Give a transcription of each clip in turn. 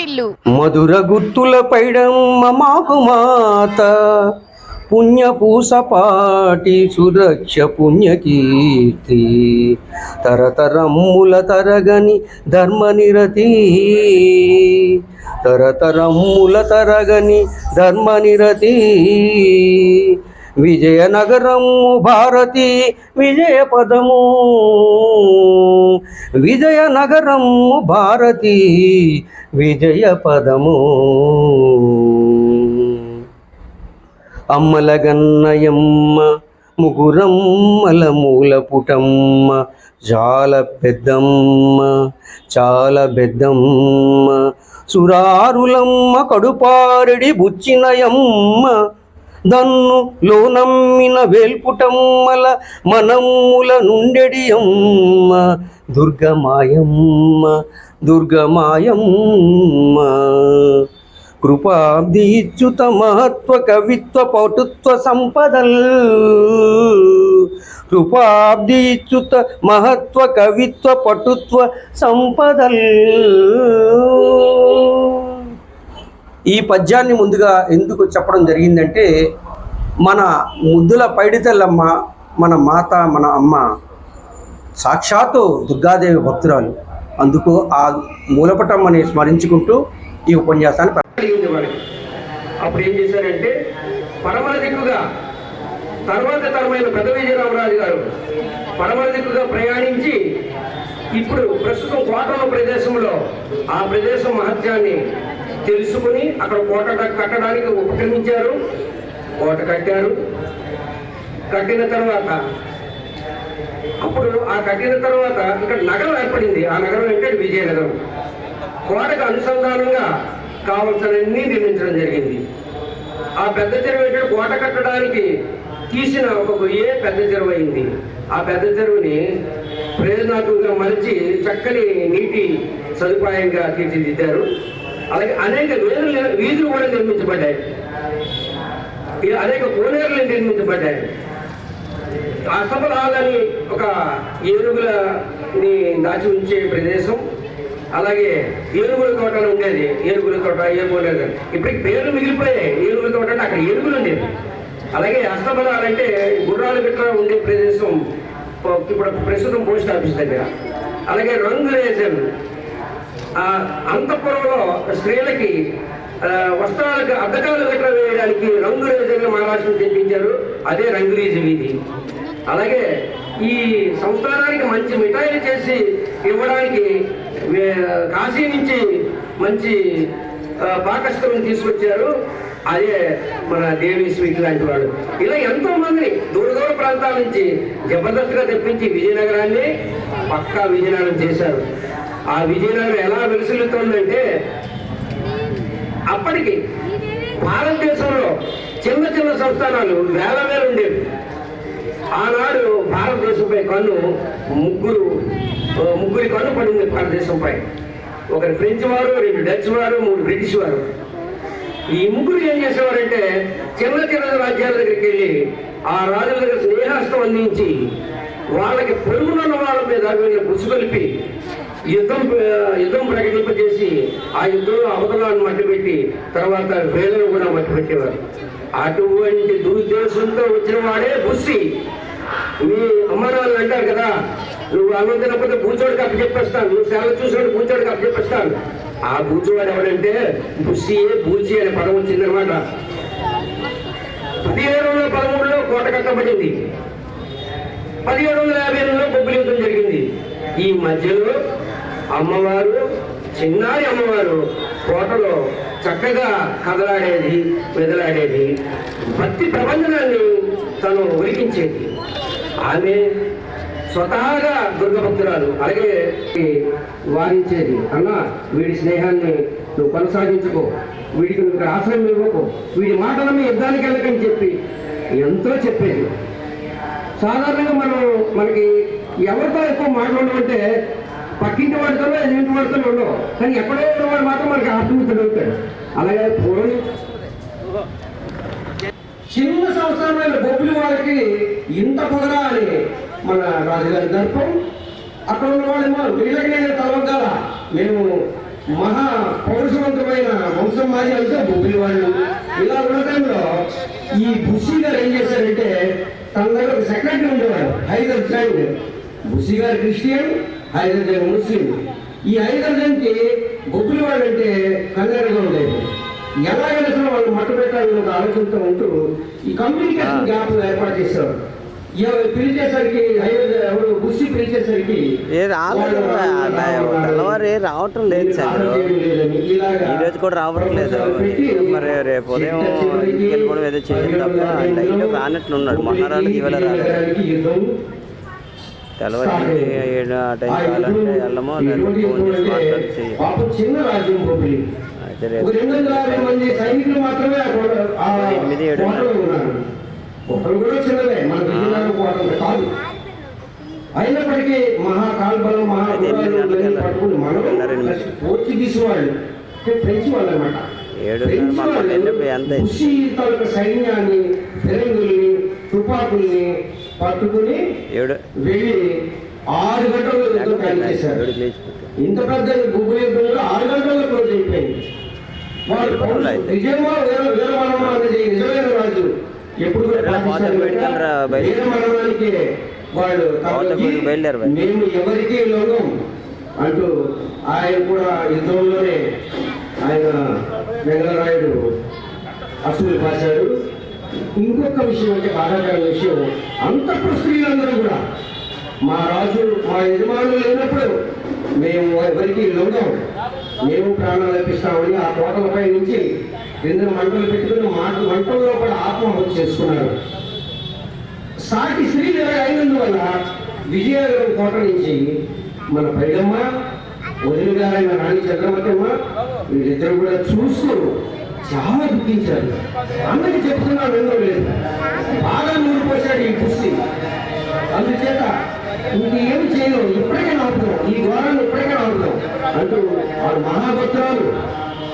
వాకిటిల్లు మధుర గుర్తుల పైడమ్మ మాకు మాత. పుణ్య పూసపాటి సురక్ష పుణ్యకీర్తి తరతరమ్ముల తరగని ధర్మనిరతి తరతరమ్ముల తరగని ధర్మనిరతి విజయనగరము భారతి విజయ పదము. విజయనగరము భారతి విజయ పదము. అమ్మలగన్నయమ్మ ముగురమ్మల మూల పుటమ్మ చాలా పెద్దమ్మ చాలా పెద్దమ్మ సురారులమ్మ కడుపారెడి బుచ్చినయమ్మ దన్ను లోనమ్మిన వేల్పుటమ్మల మనమ్ముల నుండెడియమ్మ. దుర్గమాయమ్మ దుర్గమాయమ్మ. కృపాబ్ది ఇచ్యుత మహత్వ కవిత్వ పౌటుత్వ సంపదల్. కృపాబ్ది ఇచ్యుత మహత్వ కవిత్వ పటుత్వ సంపదల్. ఈ పద్యాన్ని ముందుగా ఎందుకు చెప్పడం జరిగిందంటే మన ముద్దుల పైడితల్లమ్మ మన మాత మన అమ్మ సాక్షాత్తు దుర్గాదేవి భక్తురాలు. అందుకు ఆ మూలపటమ్మని స్మరించుకుంటూ ఈ ఉపన్యాసాన్ని అప్పుడు ఏం చేశారంటే పడమర దిక్కుగా తర్వాత తరమైన పెద్ద విజయరామరాజు గారు పడమర దిక్కుగా ప్రయాణించి ఇప్పుడు ప్రస్తుతం కోట ఉన్న ప్రదేశంలో ఆ ప్రదేశం మహత్యాన్ని తెలుసుకుని అక్కడ కోట కట్టడానికి ఉపక్రమించారు. కోట కట్టారు. కట్టిన తర్వాత అప్పుడు ఆ కట్టిన తర్వాత ఇక్కడ నగరం ఏర్పడింది. ఆ నగరం అంటే విజయనగరం. కోటకు అనుసంధానంగా కావలసినన్ని నిర్మించడం జరిగింది. ఆ పెద్ద చెరువు ఏంటంటే కోట కట్టడానికి తీసిన ఒక గొయ్యే పెద్ద చెరువు అయింది. ఆ పెద్ద చెరువుని ప్రయోజనాత్మకంగా మలిచి చక్కని నీటి సదుపాయంగా తీర్చిదిద్దారు. అలాగే అనేక వేరులు వీధులు కూడా నిర్మించబడ్డాయి. అనేక కోనేరులు నిర్మించబడ్డాయి. అసఫలాలని ఒక ఏనుగులని దాచి ఉంచే ప్రదేశం. అలాగే ఏనుగుల తోట ఉండేది. ఏనుగుల తోట ఏనుగుల ఇప్పటికి పేర్లు మిగిలిపోయాయి. ఏనుగుల తోట అంటే అక్కడ ఏనుగులు ఉండేది అలాగే అస్తబలాలంటే గుర్రాలు గిట్ల ఉండే ప్రదేశం ఇప్పుడు ప్రస్తుతం పోస్ట్ ఆఫీస్ దగ్గర. అలాగే రంగులేజన్ ఆ అంతఃపురంలో స్త్రీలకి వస్త్రాలకు అద్దకాలు గట్ర వేయడానికి రంగురేజన్లు మహారాష్ట్రం తెప్పించారు. అదే రంగురేజ వీధి అలాగే ఈ సంస్థానానికి మంచి మిఠాయిలు చేసి ఇవ్వడానికి కాశీ నుంచి మంచి ఆ, తీసుకొచ్చారు. అదే మన దేవి స్వీట్ లాంటి వాళ్ళు ఇలా ఎంతో మంది దూర దూర ప్రాంతాల నుంచి జబర్దస్త్గా తెప్పించి విజయనగరాన్ని పక్కా విజయనగరం చేశారు. ఆ విజయనగరం ఎలా వెలుసులుతోందంటే అప్పటికి భారతదేశంలో చిన్న చిన్న సంస్థానాలు వేల వేలు ఉండేవి. ఆనాడు భారతదేశంపై కన్ను ముగ్గురు ముగ్గురి కన్ను పడింది భారతదేశంపై. ఒకరు ఫ్రెంచ్ వారు రెండు డచ్ వారు మూడు బ్రిటిష్ వారు. ఈ ముగ్గురు ఏం చేసేవారంటే చిన్న చిన్న రాజ్యాల దగ్గరికి వెళ్ళి ఆ రాజుల దగ్గర స్నేహాస్తం అందించి వాళ్ళకి పొరుగునున్న వాళ్ళ మీద వీళ్ళని పుసుకొలిపి యుద్ధం యుద్ధం ప్రకటింపజేసి ఆ యుద్ధంలో అవతలాన్ని మట్టిపెట్టి తర్వాత వేలను కూడా మట్టిపెట్టేవారు. అటువంటి దురుద్దేశంతో వచ్చిన వాడే బుస్సి. మీ అమ్మానాలు అంటారు కదా నువ్వు అన్నం తినకపోతే కూర్చోడికి అప్పచెప్పేస్తాను నువ్వు సేవ చూసినట్టు కూర్చోడికి అప్పచెప్పేస్తాను ఆ బూచోవాడు ఎవరంటే బుస్సియే బూచి అనే పదం వచ్చిందనమాట పదిహేడు వందల పదమూడులో కోట కట్టబడింది. పదిహేడు వందల యాభై ఎనిమిదిలో బొబ్బిలి యుద్ధం జరిగింది. ఈ మధ్యలో అమ్మవారు చిన్నారి అమ్మవారు కోటలో చక్కగా కదలాడేది మెదలాడేది. భక్తి ప్రబంధనాన్ని తను ఉరికించేది ఆమె స్వతహాగా దుర్గభక్తురాలు అలాగే వారించేది అన్నా వీడి స్నేహాన్ని నువ్వు కొనసాగించుకో వీడికి నువ్వు ఆశ్రయం ఇవ్వకు వీడి మాటలన్నీ యుద్ధానికి వెళ్ళకని చెప్పి ఎంతో చెప్పేది. సాధారణంగా మనం మనకి ఎవరితో ఎక్కువ మాట్లాడమంటే పక్కింటి వాడితో ఎదుటి వాడితో ఉండవు. కానీ ఎక్కడో ఉన్నవాడు మాత్రం మనకి ఆత్మీయత దొరుకుతాడు అలాగే పూర్వం చిన్న సంవత్సరమైన బొబ్బులు వాళ్ళకి ఇంత పొగరా అని మన రాజుగారి దర్పం అక్కడ ఉన్న వాళ్ళేమో వీళ్ళకి నేను తలవగాల మేము మహా పౌరుషవంతమైన వంశం మాది అంటే బొబ్బిలి వాళ్ళు. ఇలా ఉన్న టైంలో ఈ బుషి గారు ఏం చేశారంటే తన దగ్గర ఒక సెక్రటరీ ఉండేవాడు హైదర్ జంగ్ బుషి గారు క్రిస్టియన్ హైదర్ జంగ్ ముస్లిం. ఈ హైదర్ జంగ్కి బొబ్బిలి వాళ్ళు అంటే కన్నెరగా ఉండేది. ఎలాగైనా సరే వాళ్ళు మట్టు పెట్టాలని ఒక ఆలోచనతో ఉంటూ ఈ కమ్యూనికేషన్ గ్యాప్ ఏర్పాటు ఎవరు పిలిచేసరికి బుషి పిలిచేసరికి ఏ రాలేదు తెల్లవారు రావటం లేదు సార్. ఈ రోజు కూడా రావట్లేదు. మరి రేపు ఉదయం ఇంటికి వెళ్ళిపోవడం ఏదో చేయాలి తప్ప డైలీ రానట్లున్నాడు. మొన్న రాలేదు ఇవాళ రాలేదు. తెల్లవారు ఏడు ఆ టైం కావాలంటే వెళ్ళమో లేదంటే ఫోన్ చేసి మాట్లాడి చేయాలి అయితే రేపు ఎనిమిది, ఏడు ఒకరు కూడా చిన్నదే మన అంత కాదు. అయినప్పటికీ మహా కాల్బలం మహా అయితే ఎనిమిది గుర్రాలు గంటలకు ఇవన్నీ పట్టుకుని మనం పోర్చుగీస్ వాళ్ళు ఫ్రెంచ్ వాళ్ళు అనమాట తాలూకా సైన్యాన్ని ఫిరంగుల్ని తుపాకుల్ని పట్టుకుని వెళ్ళి ఆరు గంటలు యుద్ధం ఇంత పెద్ద గుగ్గులు యుద్ధంలో ఆరు గంటల్లో క్లోజ్ అయిపోయింది వాళ్ళు. విజయమో వీర వీరమరణం అనేది నిజమైన రాజు ఎప్పుడు వాళ్ళు. మేము ఎవరికి లొంగం అంటూ ఆయన కూడా యుద్ధంలోనే ఆయన వెంగళరాయుడు అసూలు పాశాడు ఇంకొక విషయం అంటే బాధాకరమైన విషయం అంతఃపుర స్త్రీలందరూ కూడా మా రాజు మా యజమానులు లేనప్పుడు మేము ఎవరికి లొంగం మేము ప్రాణాలు అర్పిస్తామని ఆ కోటలపై నుంచి రెండు మంటలు పెట్టుకుని మాట మంటల్లో కూడా ఆత్మహత్య చేసుకున్నారు సాటి స్త్రీలు ఇరవై అయినందువల్ల విజయనగరం కోట నుంచి మన పైడమ్మ వదిలి గారైన రాణి చంద్రమతమ్మ వీరిద్దరు కూడా చూస్తూ చాలా దుఃఖించారు. అందరికి చెప్తున్నాను ఎందుకు లేదు. బాగా నూరిపోశాడు ఈ కుస్తీ అందుచేత ఇంకేం చేయను ఇప్పటికైనా ఆపుదాం. ఈ ఘోరాన్ని ఇప్పటికైనా ఆపుదాం. అంటూ వాడు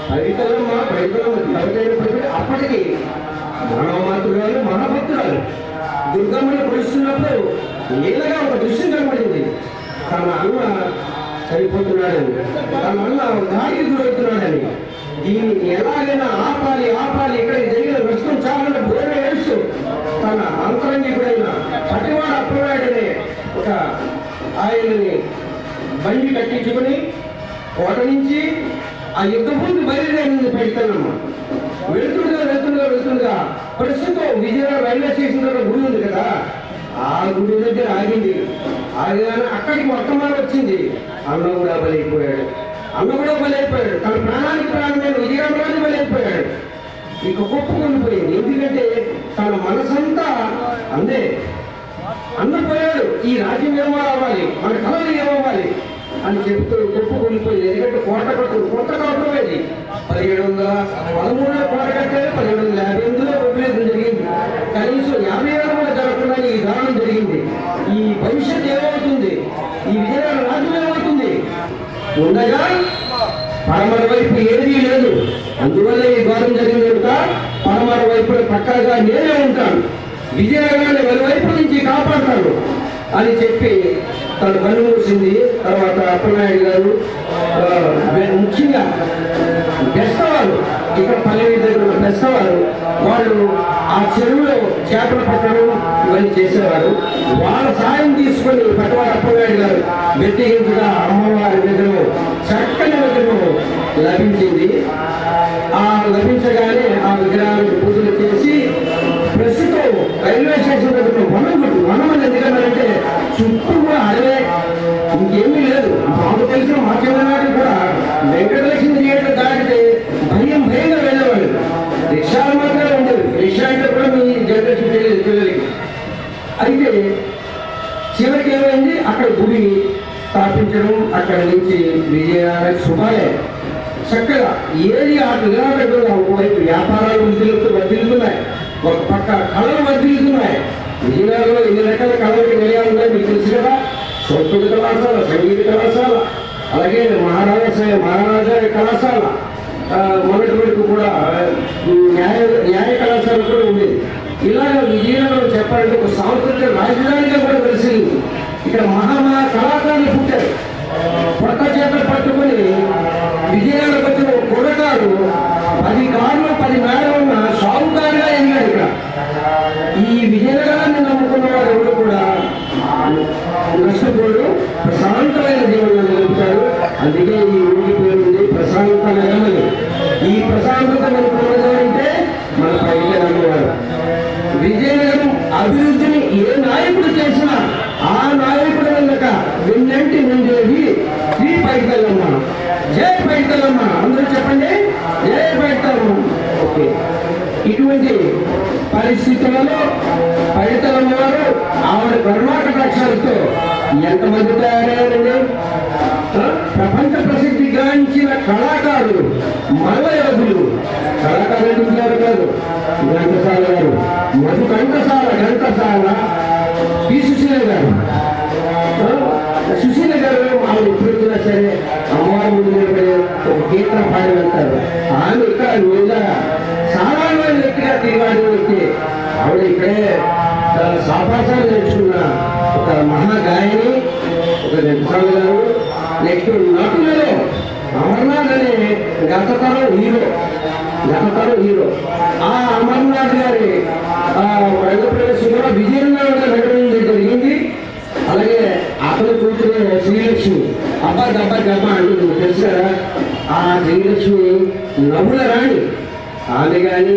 మహాభద్రాలు పవిత్రమ్మ పవిత్రమ్మ ఎవరైనప్పటికీ అప్పటికి మానవమాతృరాలు మహాభద్రాలు దుర్గమ్మని కొలుస్తున్నప్పుడు నీళ్ళగా ఒక దృశ్యం కనబడింది. తన అన్న చనిపోతున్నాడని తన అన్న దాడికి గురవుతున్నాడని. దీన్ని ఎలాగైనా ఆపాలి ఆపాలి ఇక్కడ జరిగిన నష్టం చాలని బోర ఏడుస్తూ తన అంతరంగికుడైన పటివాడ అప్పవాడనే ఒక ఆయనని బండి కట్టించుకుని కోట నుంచి ఆ యుద్ధ భూమి బయలుదేరింది పెడతాను వెళుతుండగా వెళ్తుండగా వెళ్తుండగా ప్రస్తుతం విజయవాడ రైల్వే స్టేషన్ దగ్గర గుడి ఉంది కదా ఆ గుడి దగ్గర ఆగింది. ఆగానే అక్కడికి వర్తమానం వచ్చింది. అన్న కూడా బలైపోయాడు. అన్న కూడా బలైపోయాడు. తన ప్రాణానికి ప్రాణమైన విజయరామరాజు బలైపోయాడు. ఇక పోయింది. ఎందుకంటే తన మనసంతా అందే అన్న పోయాడు. ఈ రాజ్యం ఏమో అవ్వాలి మన కళలు ఏమవ్వాలి? అని చెప్తూ చెప్పుకునిపోయి ఎందుకంటే కోట కట్టు కొత్త కట్టలేదు పదిహేడు వందల పదమూడులో కోట కట్టారు పదిహేడు వందల యాభై ఎనిమిదిలో ఉపయోగం జరిగింది. కనీసం యాభై ఏడు కూడా జరగకుండా ఈ దానం జరిగింది. ఈ భవిష్యత్ ఏమవుతుంది? ఈ విజయనగర రాజ్యం ఏమవుతుంది? ఉండగా పడమర వైపు ఏదీ లేదు. అందువల్ల ఈ ఘోరం జరిగింది కనుక పడమర వైపు పక్కగా నేనే ఉంటాను. విజయనగరాన్ని వెలువైపు నుంచి కాపాడతాడు అని చెప్పి తను పని మూసింది తర్వాత అప్పనాయుడు గారు ముఖ్యంగా బెస్తవారు ఇక్కడ పల్లెవీ దగ్గర ఉన్న బెస్తవారు వాళ్ళు ఆ చెరువులో చేపలు పట్టడం ఇవన్నీ చేసేవారు. వాళ్ళ సాయం తీసుకొని పట్టవాడు అప్పనాయుడు గారు వ్యక్తిగతంగా అమ్మవారి దగ్గర చక్కని విగ్రహం లభించింది. ఆ లభించగానే ఆ విగ్రహానికి పూజలు చేసి ప్రస్తుతం రైల్వే స్టేషన్ దగ్గర వనం గుడి వనం అని ఎందుకన్నారంటే చుట్టూ కూడా అడవే. ఇంకేమీ లేదు. మాకు తెలిసిన మా కూడా వెంకటలక్ష్మి థియేటర్ దాటితే భయం భయంగా వెళ్ళేవాళ్ళు. రిక్షాలు మాత్రమే ఉండేవి. రిక్షా అంటే కూడా మీ జనరేషన్ తెలియదు పిల్లలకి. అయితే చివరికి ఏమైంది? అక్కడ గుడి స్థాపించడం అక్కడ నుంచి విజయనగర శుభాలే చక్కగా ఏది ఆ నిలబెట్టుగా ఒకవైపు వ్యాపారాలు వదిలితూ వర్ధిల్లుతున్నాయి ఒక పక్క కళలు వర్తిస్తున్నాయి విజయనగరంలో ఎన్ని రకాల కళలకు నిలయాలు ఉన్నాయి మీకు తెలుసు కదా? సంస్కృత కళాశాల సంగీత కళాశాల అలాగే మహారాజ మహారాజా కళాశాల. మొదటి వరకు కూడా న్యాయ న్యాయ కళాశాల కూడా ఉంది ఇలాగ విజయనగరం చెప్పాలంటే ఒక సాంస్కృతిక రాజధానిగా కూడా తెలిసింది ఇక్కడ మహామహా కళాకారులు పుట్టారు. పొట్ట చేతలు పట్టుకుని విజయనగరం వచ్చిన ఒక కొడకాడు పది కార్లు పది మేడలు ఉన్న ఈ విజయనగరాన్ని నమ్ముకున్న వారు ఎవరు కూడా నష్టపోరు ప్రశాంతమైన జీవనాన్ని నడుపుతారు అందుకే ఈ ఊరికి పేరు ప్రశాంత నగరం ఈ ప్రశాంతత మన అంటే మన పైకి విజయనగరం అభివృద్ధిని ఏ నాయకుడు చేసినా ఆ నాయకుడు వెళ్ళక విన్నంటి ఉండేది శ్రీ పైకలమ్మ జయ పైకలమ్మ అందరూ చెప్పండి? జయ పైకలమ్మ ఓకే. ఇటువంటి పరిస్థితులలో పైతలమ్మ వారు ఆవిడ కర్ణాటక కరుణాకటాక్షాలతో ఎంతమంది తయారయ్యారండి? ప్రపంచ ప్రసిద్ధి గాంచిన కళాకారులు మల్ల యోధులు కళాకారులు కాదు? ఘంటసాల గారు. మధు ఘంటసాల ఘంటసాల పి సుశీల గారు సుశీల గారు ఆమె ఎప్పుడైనా సరే అమ్మవారి ముందు నిలబడి ఒక గీతం పాడి వెళ్తారు ఆమె ఇక్కడ మీద వ్యక్తిగా ఆవిడ ఇక్కడే చాలా సాపాసాలు నేర్చుకున్న ఒక మహాగాయని ఒక ఘంటసాల గారు నెక్స్ట్ నటులలో అమర్నాథ్ అనే గతతరం హీరో గతతరం హీరో. ఆ అమర్నాథ్ గారి ప్రజాప్రవేశం కూడా విజయనగరంలో నగరం జరిగింది. అలాగే అతని కూతురు శ్రీలక్ష్మి అబ్బా దబ్బా దబ్బా అంటుంది తెలుసు కదా? ఆ శ్రీలక్ష్మి నవ్వుల రాణి. ఆమె కానీ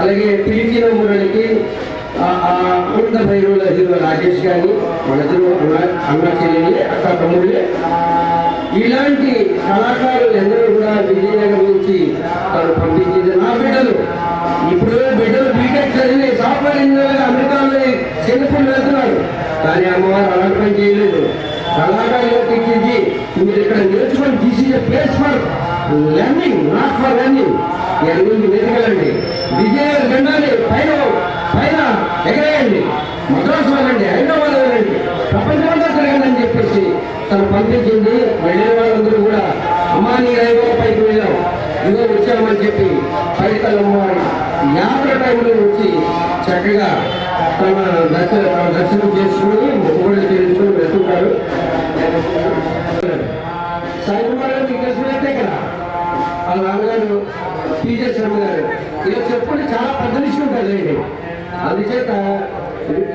అలాగే పిలిచిన మురళికి అనంత భైరవుల హీరో రాజేష్ గారిని వాళ్ళిద్దరూ అన్న అన్న చెల్లెలి అక్క తమ్ముళ్ళే ఇలాంటి కళాకారులు ఎందరో కూడా విజయనగరం నుంచి తను పంపించింది. నా బిడ్డలు ఇప్పుడు బిడ్డలు బీటెక్ చదివి సాఫ్ట్వేర్ ఇంజనీర్ అమెరికాలో సింగపూర్ వెళ్తున్నారు. కానీ అమ్మవారు అలాంటి పని చేయలేదు కళాకారులు ఇచ్చింది మీరు ఇక్కడ నేర్చుకొని this a place for learning not for learning ఎన్ని నేర్చుకెళ్ళండి విజయనగరం జెండాని పైన పైన ఎగరేయండి. మద్రాసు వెళ్ళండి హైదరాబాద్ వెళ్ళండి. ప్రపంచమంతా తిరగండి అని చెప్పేసి తను పంపించింది. వెళ్ళే వాళ్ళందరూ కూడా అమ్మాని రైవో పైకి వెళ్ళాం. ఇదో వచ్చామని చెప్పి పైకి అమ్మవారి యాత్ర టైంలో వచ్చి చక్కగా తమ దర్శన తన దర్శనం చేసుకుని మొక్కుబడి చేయించుకుని వెళ్తుంటారు సాయి కుమార్ గారు మీకు తెలిసినట్టే కదా వాళ్ళ నాన్నగారు టీచర్ శర్మ గారు ఇలా చెప్పుకుంటే చాలా పెద్ద విషయం ఉంటుందండి అందుచేత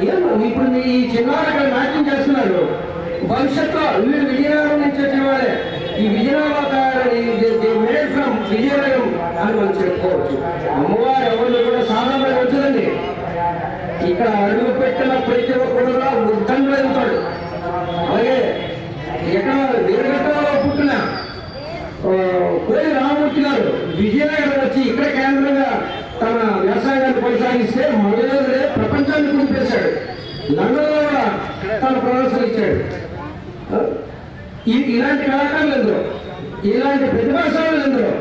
ఏం ఇప్పుడు మీ ఈ చిన్నవాళ్ళు ఇక్కడ నాట్యం చేస్తున్నారు. భవిష్యత్తులో వీళ్ళు విజయనగరం నుంచి వచ్చిన వాళ్ళే. ఈ విజయనగరం మేడ్ ఫ్రమ్ విజయనగరం అని మనం చెప్పుకోవచ్చు. అమ్మవారు ఎవరిని కూడా సాధారణంగా వచ్చిందండి ఇక్కడ అడుగు పెట్టిన ప్రతి ఒక్కడు కూడా వృద్ధంగా వెళ్తాడు. అలాగే ఎక్కడ వీరఘట్టంలో పుట్టిన ఆ, కోయి రామమూర్తి గారు విజయనగరం వచ్చి ఇక్కడ కేంద్రంగా తన వ్యవసాయాన్ని కొనసాగిస్తే మొదలైతే ప్రపంచాన్ని కుదిపేశాడు. లండన్లో కూడా తన ప్రదర్శన ఇచ్చాడు. ఈ- ఇలాంటి కళాకారులు ఎందరో? ఇలాంటి ప్రతిభాశాలు ఎందరో?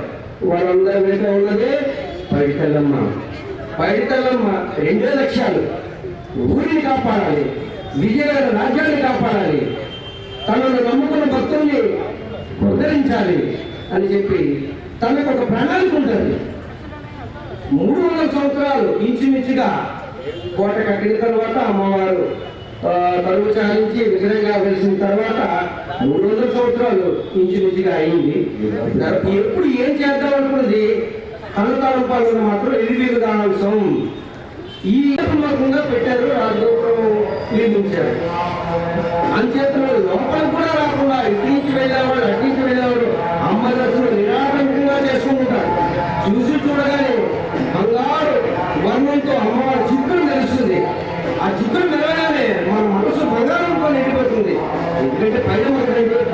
వాళ్ళందరి మీద ఉన్నదే పైడితల్లమ్మ పైడితల్లమ్మ రెండే లక్ష్యాలు. ఊరిని కాపాడాలి విజయనగర రాజ్యాన్ని కాపాడాలి తనను నమ్ముకున్న భక్తుల్ని ఉద్ధరించాలి అని చెప్పి తనకు ఒక ప్రణాళిక ఉంటుంది. మూడు వందల సంవత్సరాలు ఇంచుమించుగా కోట కట్టిన తర్వాత అమ్మవారు తరువు కరువు చాలించి విగ్రహంగా వెలిసిన తర్వాత మూడు వందల సంవత్సరాలు ఇంచుమించుగా అయింది. ఎప్పుడు ఏం చేద్దాం అనుకున్నది? కనుతలంపాలను మాత్రం ఎనిమిది విధానాంశం ఈ మార్గంగా పెట్టారు రాజగోపురం నిర్మించారు. అంచేతను లోపల కూడా రాకుండా ఇటు నుంచి వెళ్ళేవాడు అటు నుంచి వెళ్ళేవాడు అమ్మ దర్శనం నిరాటంకంగా చేసుకుంటారు చూసి చూడగానే బంగారు వర్ణంతో అమ్మవారి చిత్రం తెలుస్తుంది ఆ చిత్రం మెరగానే మన మనసు బంగారంతో నిండిపోతుంది. ఎందుకంటే పైన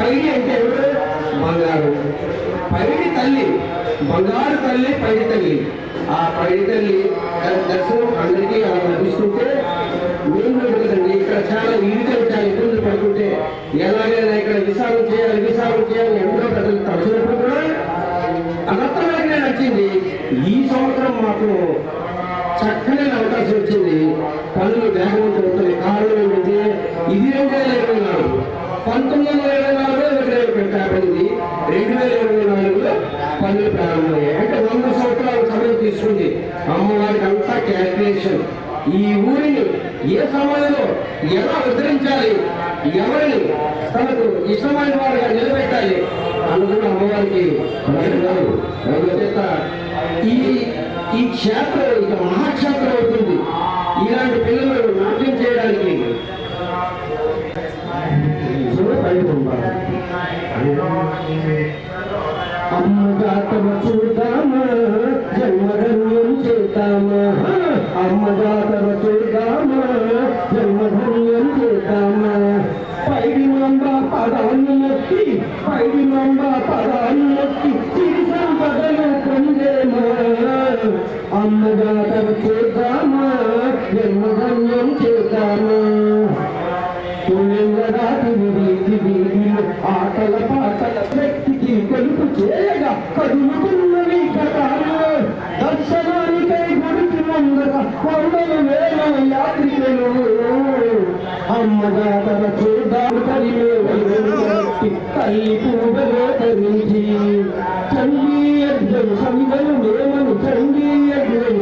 పైడి అంటే ఎవరు? బంగారు. పైడి తల్లి. బంగారు తల్లి పైడి తల్లి. ఆ పైడి తల్లి ద- దర్శనం అందరికీ అలా లభిస్తుంటే మేము కదండి ఇక్కడ చాలా ఇరుకలు చాలా ఇబ్బందులు పడుతుంటే ఎలాగైనా ఇక్కడ విశాలం చేయాలి విశాలం చేయాలి ఎంతో ప్రజలు తలచినప్పుడు కూడా అనర్థమైనా నచ్చింది ఈ సంవత్సరం మాకు చక్కని అవకాశం వచ్చింది. పనులు వేగవంతం అవుతున్నాయి కారణం ఏంటంటే ఇది రెండు వేల ఇరవై నాలుగు పంతొమ్మిది వందల ఇరవై నాలుగులో విగ్రహం పెట్టబడింది. రెండు వేల ఇరవై నాలుగులో పనులు ప్రారంభమయ్యాయి. అంటే వంద సంవత్సరాల సమయం తీసుకుంది. అమ్మవారికి అంతా క్యాల్కులేషన్ ఈ ఊరిని ఏ సమయంలో ఎలా ఉద్ధరించాలి? ఎవరిని? తనకు ఇష్టమైన వారుగా నిలబెట్టాలి? అన్నది అమ్మవారికి ప్రయోజనాలు. ఈ ఈ క్షేత్రం ఇక మహాక్షేత్రం అవుతుంది ఇలాంటి పిల్లలు జన్మధన్యం చేద్దామా వీధి వీధిలో ఆటల పాటల వ్యక్తికి కొలుపు చేయగా కదులుతున్నవి కథలు దర్శనానికై గుడికి ముందర కొండలు వేల యాత్రికులు. అమ్మ జాతర చూద్దాం తల్లి పూజలో చండీ యజ్ఞం నేమను చండీ యజ్ఞం